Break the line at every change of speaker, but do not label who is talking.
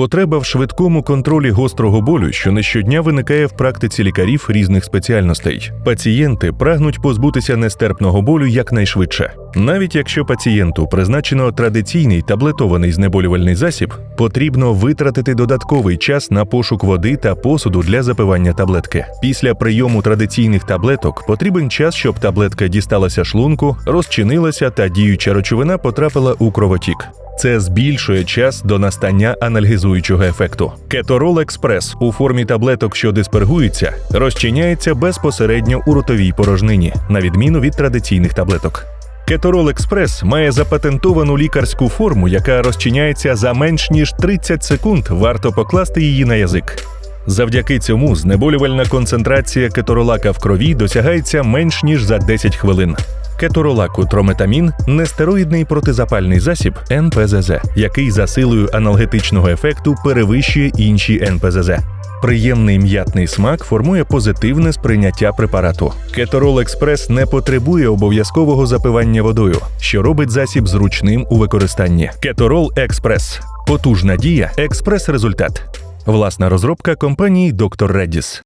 Потреба в швидкому контролі гострого болю, що не щодня виникає в практиці лікарів різних спеціальностей. Пацієнти прагнуть позбутися нестерпного болю якнайшвидше. Навіть якщо пацієнту призначено традиційний таблетований знеболювальний засіб, потрібно витратити додатковий час на пошук води та посуду для запивання таблетки. Після прийому традиційних таблеток потрібен час, щоб таблетка дісталася шлунку, розчинилася та діюча речовина потрапила у кровотік. Це збільшує час до настання анальгізуючого ефекту. Кеторол Експрес у формі таблеток, що диспергуються, розчиняється безпосередньо у ротовій порожнині, на відміну від традиційних таблеток. Кеторол Експрес має запатентовану лікарську форму, яка розчиняється за менш ніж 30 секунд. Варто покласти її на язик. Завдяки цьому знеболювальна концентрація кеторолака в крові досягається менш ніж за 10 хвилин. Кеторолаку трометамін нестероїдний протизапальний засіб НПЗЗ, який за силою аналгетичного ефекту перевищує інші НПЗЗ. Приємний м'ятний смак формує позитивне сприйняття препарату. Кеторол Експрес не потребує обов'язкового запивання водою, що робить засіб зручним у використанні. Кеторол Експрес потужна дія, експрес-результат. Власна розробка компанії Доктор Редіс.